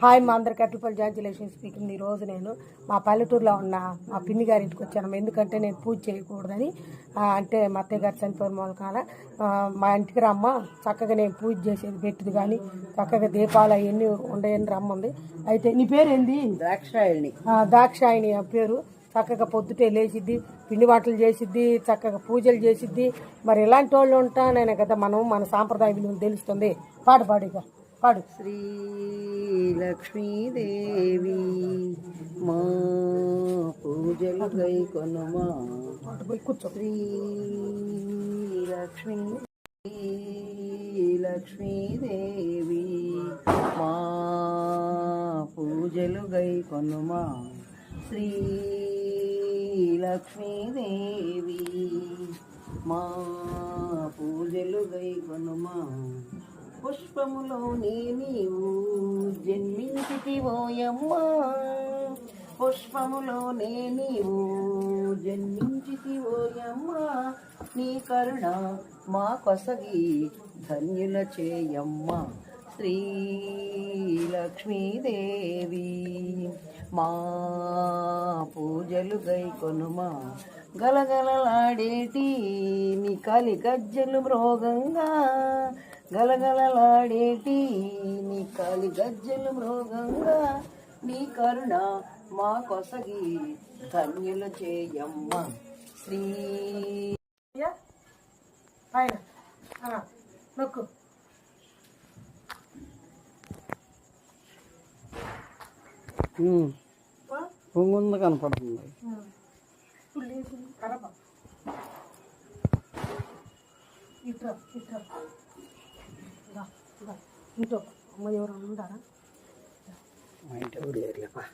Hi మా అందరికి అట్లపల్లి జాంచులేషన్ speaking ఈ రోజు నేను మా పల్లెటూరులో ఉన్న మా పిన్ని గారి ఇంటికి వచ్చాను. ఎందుకంటే నేను పూజ చేయకూడదని అంటే మా అత్తయ్య గారు చనిపోయిన మూలకాల మా ఇంటికి రమ్మ చక్కగా నేను పూజ చేసేది పెట్టింది కానీ చక్కగా దీపాలు అవన్నీ ఉండయని రమ్మంది అయితే నీ పేరేంది? ద్రాక్షాయణి. ఆ, దాక్షాయిని ఆ పేరు. చక్కగా పొద్దుటే లేచిద్ది పిండి వంటలు చేసిద్ది చక్కగా పూజలు చేసిద్ది. మరి ఇలాంటి వాళ్ళు ఉంటానే కదా మనం మన సాంప్రదాయ విలువలు తెలుస్తుంది పాడు పాడుగా పాడు. శ్రీ లక్ష్మీదేవి మా పూజలు గై కొనుమా శ్రీ లక్ష్మీ లక్ష్మీదేవి మా పూజలు గై కొనుమా శ్రీ లక్ష్మీదేవి మా పూజలు గై కొనుమా పుష్పములోనే నీవు జన్మించితివోయమ్మా పుష్పములోనే నీవు జన్మించితివోయమ్మా నీ కరుణ మా కొసగి ధన్యుల చేయమ్మా. శ్రీ లక్ష్మీదేవి మా పూజలు గై కొనుమా గలగలలాడేటి నీ కలి గజ్జలు మృగంగా. గలగలలాడేటి నీ కాలి గజ్జలు మృగంగా నీ కరుణ మా కొసగి ధన్యుల చేయమ్మ శ్రీ? పైన నొక్కు పొంగుంద కనపడుతుంది. ఇట్రా ఇట్రా. ఇంట్లో అమ్మ ఎవరైనా ఉండారా? మా ఇంటి లేరులేపా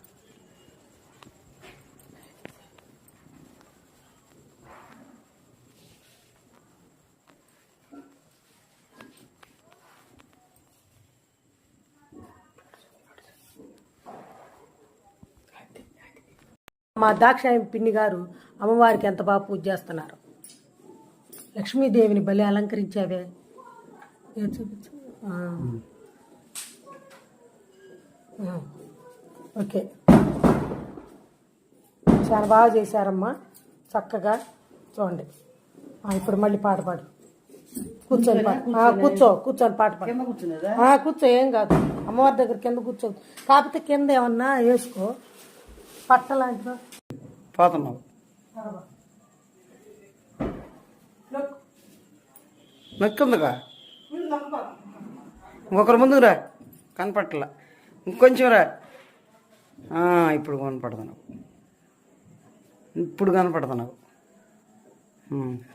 మా దాక్షాయం పిన్ని గారు అమ్మవారికి ఎంత బాగా పూజ చేస్తున్నారు. లక్ష్మీదేవిని బలి అలంకరించావే. చూపించు. ఓకే. చాలా బాగా చేశారమ్మా. చక్కగా చూడండి. ఆ, ఇప్పుడు మళ్ళీ పాట పాడు. కూర్చొని? కూర్చో కూర్చొని పాట పాడు. కింద కూర్చున్నదా? ఆ, కూర్చో ఏం కాదు. అమ్మవారి దగ్గర కింద కూర్చో. కాకపోతే కింద ఏమన్నా వేసుకో. పట్ట లాంటివా పోతున్నావు నక్కుందిగా? ఇంకొకరు ముందుకు రా. కనపట్టలా. ఇంకొంచెం రా. ఇప్పుడు కనపడుతున్నావు. ఇప్పుడు కనపడుతున్నావు.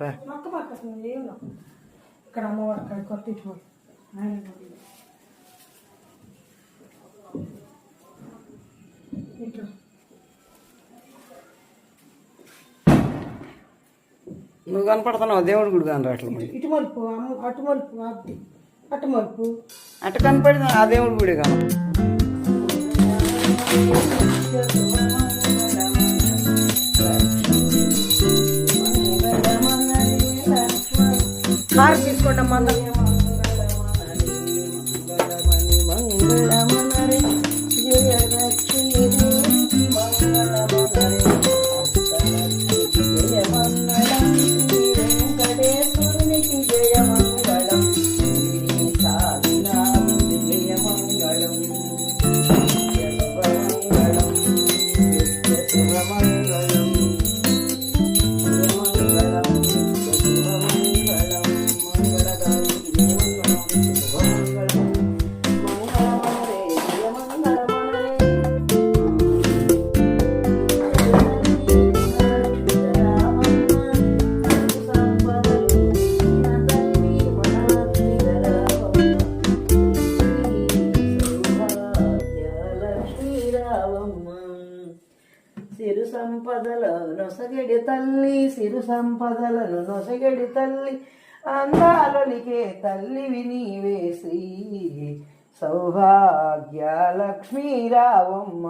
రా. ఇక్కడ అక్కడ కొత్త. నువ్వు కనపడుతున్నావు దేవుడి గుడి కాని రావట్లేదు ఇటు మలుపు అటు మలుపు అటు అటు మలుపు. అట్ట కనపడింది ఆ దేవుడి గుడి కాను కారు తీసుకోండి అమ్మ సిరు సంపదల నొసగడి తల్లి సిరు సంపదలను నొసగడి తల్లి అందాలొలికే తల్లివి నీవే సౌభాగ్య లక్ష్మీరావమ్మ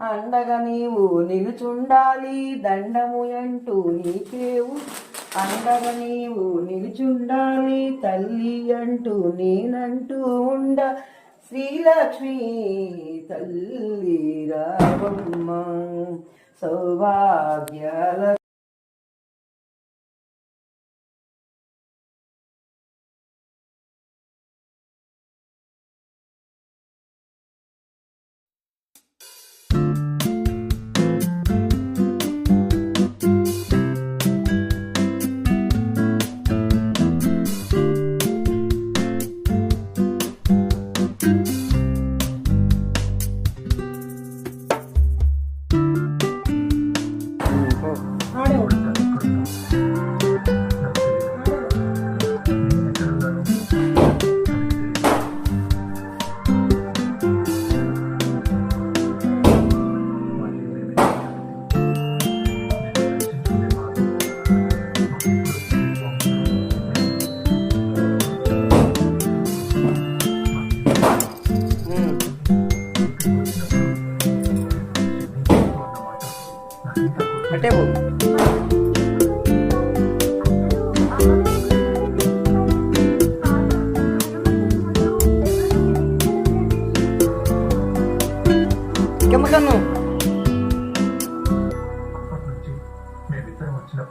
అండగా నీవు నిలుచుండాలి దండము అంటూ నీకేవు. అండగా నీవు నిలుచుండాలి తల్లి అంటూ నేనంటూ ఉండ. శ్రీలక్ష్మి తల్లి రావమ్మ సౌభాగ్యాల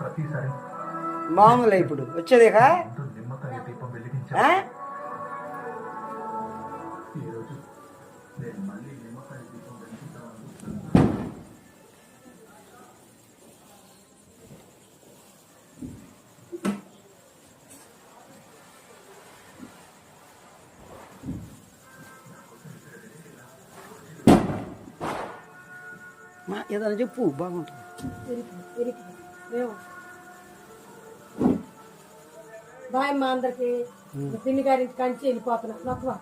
ప్రతిసారి బాగుందిలే ఇప్పుడు. వచ్చేదేకా? మా ఏదైనా చెప్పు బాగుంటుంది. బాయ్ మా అందరికి. పిన్ని గారింటి కంచి వెళ్ళిపోతున్నా. నొక్కవా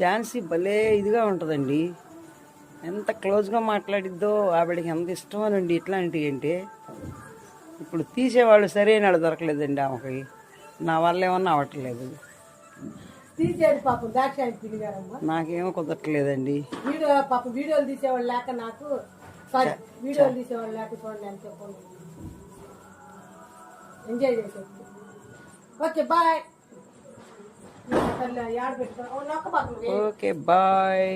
ఝాన్సీ భలే ఇదిగా ఉంటుందండి. ఎంత క్లోజ్గా మాట్లాడిద్దో ఆవిడకి ఎంత ఇష్టమోనండి ఇట్లాంటివి అంటే. ఇప్పుడు తీసేవాళ్ళు సరైన దొరకలేదండి ఆమెకి. నా వల్ల ఏమన్నా అవ్వట్లేదు. తీసేది పాపం దాక్షాయని పిన్ని గారమ్మ నాకేమో కుదరట్లేదండి వీడియో పాపం వీడియోలు తీసేవాళ్ళు లేక నాకు సారీ వీడియోలు తీసేవాళ్ళు లేక చూడండి అని చెప్పండి. ఎంజాయ్ చేసేది ఓకే బాయ్ ఓకే బాయ్